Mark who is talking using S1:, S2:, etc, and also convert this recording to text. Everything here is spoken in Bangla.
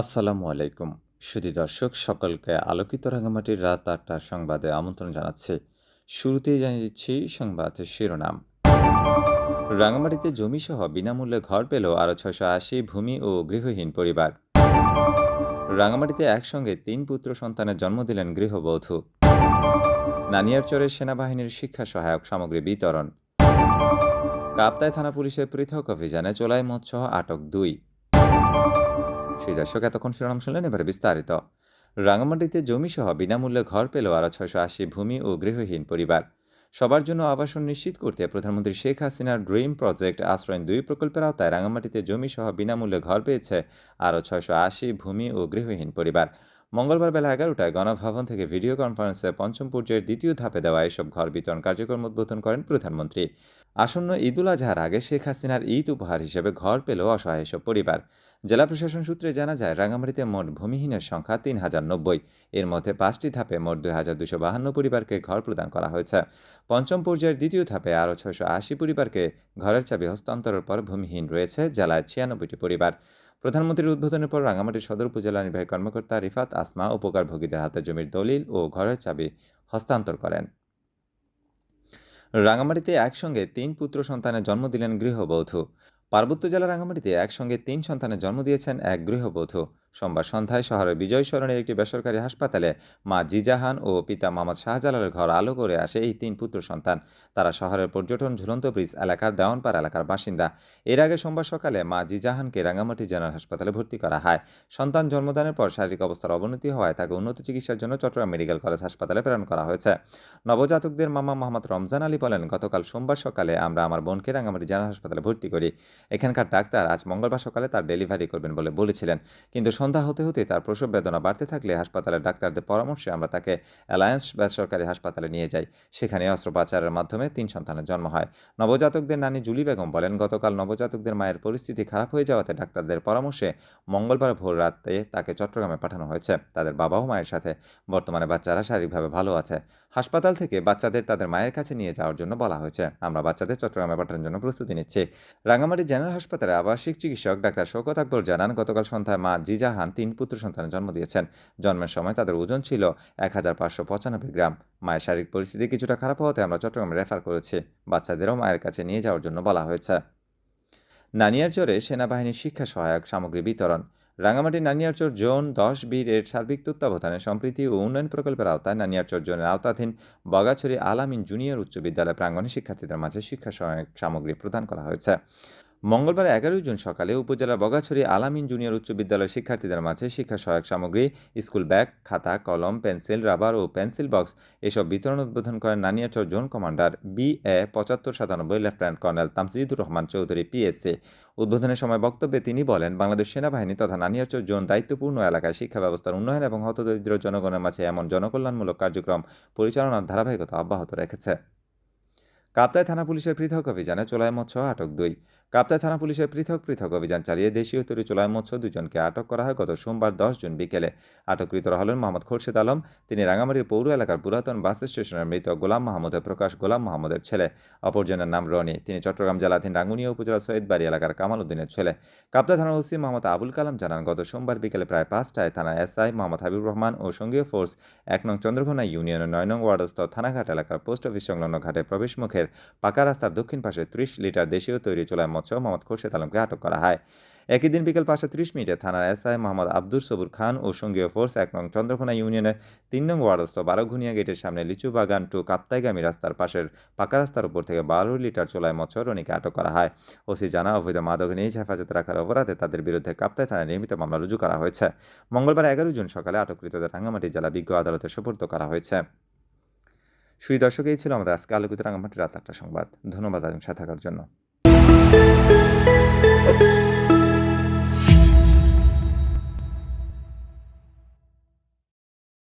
S1: আসসালামু আলাইকুম। সুধী দর্শক, সকলকে আলোকিত রাঙামাটির রাত আটটার সংবাদে আমন্ত্রণ জানাচ্ছে। শুরুতেই জানিয়ে দিচ্ছি সংবাদের শিরোনাম। রাঙামাটিতে জমিসহ বিনামূল্যে ঘর পেল আরও ছশো আশি ভূমি ও গৃহহীন পরিবার। রাঙামাটিতে একসঙ্গে তিন পুত্র সন্তানের জন্ম দিলেন গৃহবধূ। নানিয়ারচরের সেনাবাহিনীর শিক্ষা সহায়ক সামগ্রী বিতরণ। কাপ্তায় থানা পুলিশের পৃথক অভিযানে চোলাই মৎসহ আটক দুই। সেই দর্শক এতক্ষণ শিরোনাম শুনলেন, এবারে বিস্তারিত। রাঙামাটিতে জমিসহ বিনামূল্যে ঘর পেল আরও ছয়শো আশি ভূমি ও গৃহহীন পরিবার। সবার জন্য আবাসন নিশ্চিত করতে প্রধানমন্ত্রী শেখ হাসিনার ড্রিম প্রজেক্ট আশ্রয়ন দুই প্রকল্পের আওতায় রাঙামাটিতে জমিসহ বিনামূল্যে ঘর পেয়েছে আরও ছয়শো আশি ভূমি ও গৃহহীন পরিবার। মঙ্গলবার বেলা এগারোটায় গণভবন থেকে ভিডিও কনফারেন্সে পঞ্চম পর্যায়ের দ্বিতীয় ধাপে দেওয়া এসব ঘর বিতরণ কার্যক্রম উদ্বোধন করেন প্রধানমন্ত্রী। আসন্ন ঈদুল আজহার আগে শেখ হাসিনার ঈদ উপহার হিসেবে ঘর পেল অসহায় এসব পরিবার। জেলা প্রশাসন সূত্রে জানা যায়, রাঙামাটিতে মোট ভূমিহীনের সংখ্যা তিন হাজার নব্বই। এর মধ্যে পাঁচটি ধাপে মোট দুই হাজার দুশো বাহান্ন পরিবারকে ঘর প্রদান করা হয়েছে। পঞ্চম পর্যায়ের দ্বিতীয় ধাপে আরও ছয়শো আশি পরিবারকে ঘরের চাবি হস্তান্তরের পর ভূমিহীন রয়েছে জেলায় ছিয়ানব্বইটি পরিবার। প্রধানমন্ত্রীর উদ্বোধনের পর রাঙামাটি সদর উপজেলা নির্বাহী কর্মকর্তা রিফাত আসমা উপকারভোগীদের হাতে জমির দলিল ও ঘরের চাবি হস্তান্তর করেন। রাঙামাটিতে একসঙ্গে তিন পুত্র সন্তানের জন্ম দিলেন গৃহবধূ। পার্বত্য জেলা রাঙামাটিতে একসঙ্গে তিন সন্তানের জন্ম দিয়েছেন এক গৃহবধূ। সোমবার সন্ধ্যায় শহরের বিজয় সরণের একটি বেসরকারি হাসপাতালে মা জিজাহান ও পিতা মোহাম্মদ শাহজালালের ঘর আলো করে আসে এই তিন পুত্র সন্তান। তারা শহরের পর্যটন ঝুলন্ত ব্রিজ এলাকার দেওয়ানপাড়া এলাকার বাসিন্দা। এর আগে সোমবার সকালে মা জিজাহানকে রাঙামাটি জেনারেল হাসপাতালে ভর্তি করা হয়। সন্তান জন্মদানের পর শারীরিক অবস্থার অবনতি হওয়ায় তাকে উন্নত চিকিৎসার জন্য চট্টগ্রাম মেডিকেল কলেজ হাসপাতালে প্রেরণ করা হয়েছে। নবজাতকদের মামা মোহাম্মদ রমজান আলী বলেন, গতকাল সোমবার সকালে আমরা আমার বোনকে রাঙামাটি জেনারেল হাসপাতালে ভর্তি করি। এখানকার ডাক্তার আজ মঙ্গলবার সকালে তার ডেলিভারি করবেন বলে বলেছিলেন। কিন্তু সন্ধ্যা হতে হতে তার প্রসব বেদনা বাড়তে থাকলে হাসপাতালের ডাক্তারদের পরামর্শে আমরা তাকে অ্যালায়েন্স বেসরকারি হাসপাতালে নিয়ে যাই। সেখানে অস্ত্রোপচারের মাধ্যমে তিন সন্তানের জন্ম হয়। নবজাতকদের নানি জুলি বেগম বলেন, গতকাল নবজাতকদের মায়ের পরিস্থিতি খারাপ হয়ে যাওয়াতে ডাক্তারদের পরামর্শে মঙ্গলবার ভোর রাতে তাকে চট্টগ্রামে পাঠানো হয়েছে। তাদের বাবা ও মায়ের সাথে বর্তমানে বাচ্চারা শারীরিকভাবে ভালো আছে। হাসপাতাল থেকে বাচ্চাদের তাদের মায়ের কাছে নিয়ে যাওয়ার জন্য বলা হয়েছে। আমরা বাচ্চাদের চট্টগ্রামে পাঠানোর জন্য প্রস্তুতি নিচ্ছি। রাঙামাটি জেনারেল হাসপাতালে আবাসিক চিকিৎসক ডাক্তার শৌকত আকবর জানান, গতকাল সন্ধ্যায় মা জিজাহান তিন পুত্র সন্তানের জন্ম দিয়েছেন। জন্মের সময় তাদের ওজন ছিল এক হাজার পাঁচশো পঁচানব্বই গ্রাম। মায়ের শারীরিক পরিস্থিতি কিছুটা খারাপ হওয়াতে আমরা চট্টগ্রামে রেফার করেছি। বাচ্চাদেরও মায়ের কাছে নিয়ে যাওয়ার জন্য বলা হয়েছে। নানিয়ারচরে সেনাবাহিনীর শিক্ষা সহায়ক সামগ্রী বিতরণ। রাঙামাটি নানিয়ারচর জোন দশ বীর এর সার্বিক তত্ত্বাবধানে সম্প্রীতি ও উন্নয়ন প্রকল্পের আওতায় নানিয়ারচর জোনের আওতাধীন বগাছড়ি আলামিন জুনিয়র উচ্চ বিদ্যালয় প্রাঙ্গণে শিক্ষার্থীদের মাঝে শিক্ষা সহায়ক সামগ্রী প্রদান করা হয়েছে। মঙ্গলবার এগারোই জুন সকালে উপজেলার বগাছড়ি আলামিন জুনিয়র উচ্চ বিদ্যালয়ের শিক্ষার্থীদের মাঝে শিক্ষা সহায়ক সামগ্রী, স্কুল ব্যাগ, খাতা, কলম, পেন্সিল, রাবার ও পেন্সিল বক্স এসব বিতরণ উদ্বোধন করেন Naniyachar zone commander B A পঁচাত্তর সাতানব্বই lieutenant colonel Tamsidur Rahman Chowdhury PSC উদ্বোধনের সময় বক্তব্যে তিনি বলেন, বাংলাদেশ সেনাবাহিনী তথা নানিয়াচর জোন দায়িত্বপূর্ণ এলাকায় শিক্ষা ব্যবস্থার উন্নয়ন এবং হতদরিদ্র জনগণের মাঝে এমন জনকল্যাণমূলক কার্যক্রম পরিচালনার ধারাবাহিকতা অব্যাহত রেখেছে। কাপ্তায় থানা পুলিশের পৃথক অভিযানে চোলাই মৎস্য আটক দুই। কাপ্তায় থানা পুলিশের পৃথক পৃথক অভিযান চালিয়ে দেশীয় তৈরি চোলাই মৎস্য দুজনকে আটক করা হয় গত সোমবার দশ জুন বিকেলে। আটককৃতরা হলেন মোহাম্মদ খোরশেদ আলম। তিনি রাঙামাটির পৌর এলাকার পুরাতন বাস স্টেশনের মৃত গোলাম মাহমুদের প্রকাশ গোলাম মাহমুদের ছেলে। অপরজনের নাম রনি। তিনি চট্টগ্রাম জেলাধীন রাঙ্গুনিয়া উপজেলা সৈয়দবাড়ি এলাকার কামাল উদ্দিনের ছেলে। কাপ্তা থানার ওসি মোহাম্মদ আবুল কালাম জানান, গত সোমবার বিকেলে প্রায় পাঁচটায় থানা এসআই মোহাম্মদ হাবিবুর রহমান ও সঙ্গীয় ফোর্স এক নং চন্দ্রঘোনা ইউনিয়নের নয় নং ওয়ার্ডস্থ থানাঘাট এলাকার পোস্ট অফিস সংলগ্ন ঘাটে প্রবেশমুখের পাকা রাস্তার দক্ষিণ পাশে ত্রিশ লিটার দেশীয় তৈরি চোলায় মৎস্য মোহাম্মদ খোরশেদ আলমকে আটক করা হয়। একই দিন বিকেল পাঁচটা ত্রিশ মিনিটে থানার এসআই মোহাম্মদ আব্দুর সবুর খান ও সঙ্গীয় ফোর্স এক নং চন্দ্রকোনা ইউনিয়নের তিন নং ওয়ার্ডস্থ বারোঘুনিয়া গেটের সামনে লিচু বাগান টু কাপ্তাইগামী রাস্তার পাশের পাকা রাস্তার উপর থেকে বারো লিটার চোলায় মৎস্য রনিকে আটক করা হয়। ওসি জানা অবৈধ মাদক নিজ হেফাজতে রাখার অপরাধে তাদের বিরুদ্ধে কাপ্তাই থানায় নিয়মিত মামলা রুজু করা হয়েছে। মঙ্গলবার এগারো জুন সকালে আটককৃতদের রাঙ্গামাটি জেলা বিজ্ঞ আদালতে সুপর্দ করা হয়েছে। সুই দর্শকেই ছিল আমাদের আজকে আলোকিত রাঙামাটি রাত আটটা সংবাদ। ধন্যবাদ আজম সাথে থাকার জন্য।